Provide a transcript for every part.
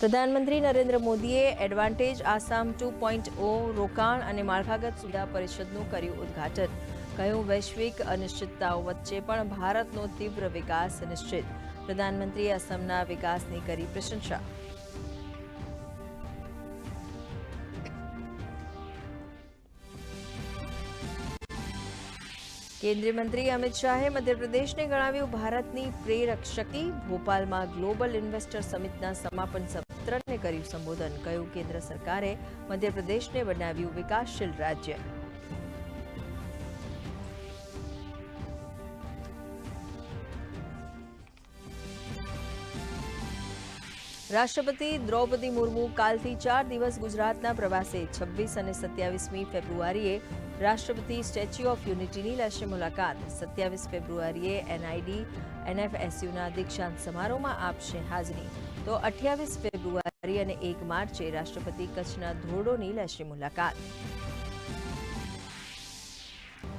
પ્રધાનમંત્રી નરેન્દ્ર મોદીએ advantage Assam two point O રોકાણ અને માળખાગત સુવિધા પરિષદનું કર્યું ઉદ્ઘાટન. કહ્યું, વૈશ્વિક અનિશ્ચિતતાઓ વચ્ચે પણ ભારતનો તીવ્ર વિકાસ નિશ્ચિત. પ્રધાનમંત્રીએ આસામના વિકાસની કરી પ્રશંસા. કેન્દ્રીય મંત્રી અમિત શાહે મધ્યપ્રદેશને ગણાવ્યું ભારતની પ્રેરક શક્તિ. ભોપાલમાં ગ્લોબલ ઇન્વેસ્ટર સમિટના સમાપન સત્રને કર્યું સંબોધન. કહ્યું, કેન્દ્ર સરકારે મધ્યપ્રદેશને બનાવ્યું વિકાસશીલ રાજ્ય. રાષ્ટ્રપતિ દ્રૌપદી મુર્મુ કાલથી ચાર દિવસ ગુજરાતના પ્રવાસે, છવ્વીસ અને સત્યાવીસમી ફેબ્રુઆરીએ રાષ્ટ્રપતિ સ્ટેચ્યુ ઓફ યુનિટીની લેશે મુલાકાત. સત્યાવીસ ફેબ્રુઆરીએ એનઆઈડી, એનએફએસયુના દીક્ષાંત સમારોહમાં આપશે હાજરી. તો અઠ્યાવીસ ફેબ્રુઆરી અને એક માર્ચે રાષ્ટ્રપતિ કચ્છના ધોરડોની લેશે મુલાકાત.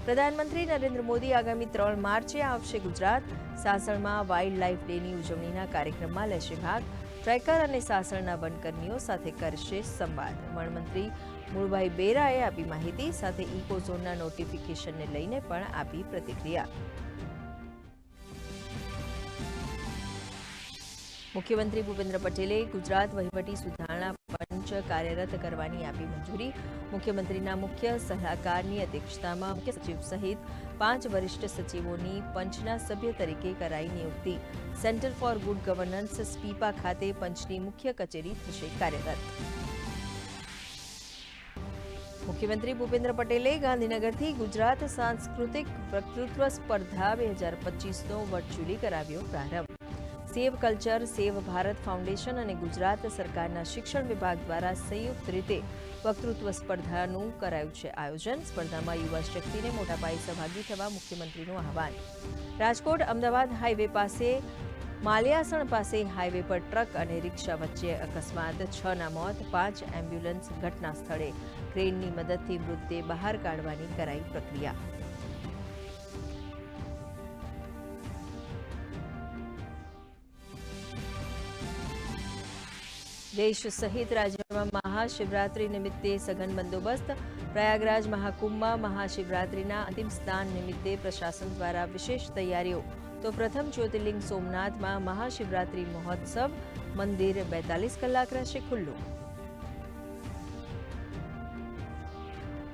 પ્રધાનમંત્રી નરેન્દ્ર મોદી આગામી ત્રણ માર્ચે આવશે ગુજરાત. સાસણમાં વાઇલ્ડ લાઇફ ડેની ઉજવણીના કાર્યક્રમમાં લેશે ભાગ. ટ્રેકર અને સાસણના વનકર્મીઓ સાથે કરશે સંવાદ. વનમંત્રી મુળભાઈ બેરાએ આપી માહિતી, સાથે ઇકો ઝોનના નોટિફિકેશનને લઈને પણ આપી પ્રતિક્રિયા. મુખ્યમંત્રી ભૂપેન્દ્ર પટેલે ગુજરાત વહીવટી સુધારણા પંચ કાર્યરત કરવાની આપી મંજૂરી મુખ્યમંત્રીના મુખ્ય સલાહકારની અધ્યક્ષતામાં મુખ્ય સચિવ સહિત પાંચ વરિષ્ઠ સચિવોની પંચના સભ્ય તરીકે કરાઈ નિયુક્તિ centre for good governance SPIPA ખાતે પંચની મુખ્ય કચેરી થશે કાર્યરત મુખ્યમંત્રી ભૂપેન્દ્ર પટેલે ગાંધીનગરથી ગુજરાત સાંસ્કૃતિક વક્તૃત્વ સ્પર્ધા બે હજાર પચીસનો વર્ચ્યુઅલી કરાવ્યો પ્રારંભ save culture, save Bharat foundation અને ગુજરાત સરકારના શિક્ષણ વિભાગ દ્વારા સંયુક્ત રીતે વક્તૃત્વ સ્પર્ધાનું કરાયું છે આયોજન. સ્પર્ધામાં યુવા શક્તિને મોટા પાયે સહભાગી થવા મુખ્યમંત્રીનું આહવાન. રાજકોટ અમદાવાદ હાઈવે પાસે, માલિયાસણ પાસે હાઈવે પર ટ્રક અને રિક્ષા વચ્ચે અકસ્માત. છના મોત, પાંચ એમ્બ્યુલન્સ ઘટના સ્થળે. ક્રેનની મદદથી મૃતદેહ બહાર કાઢવાની કરાઈ પ્રક્રિયા. દેશ સહિત રાજ્યમાં મહાશિવરાત્રી નિમિત્તે સઘન બંદોબસ્ત. પ્રયાગરાજ મહાકુંભમાં મહાશિવરાત્રીના અંતિમ સ્નાન નિમિત્તે પ્રશાસન દ્વારા વિશેષ તૈયારીઓ. તો પ્રથમ જ્યોતિર્લિંગ સોમનાથમાં મહાશિવરાત્રી મહોત્સવ. મંદિર બેતાલીસ કલાક રહેશે ખુલ્લું.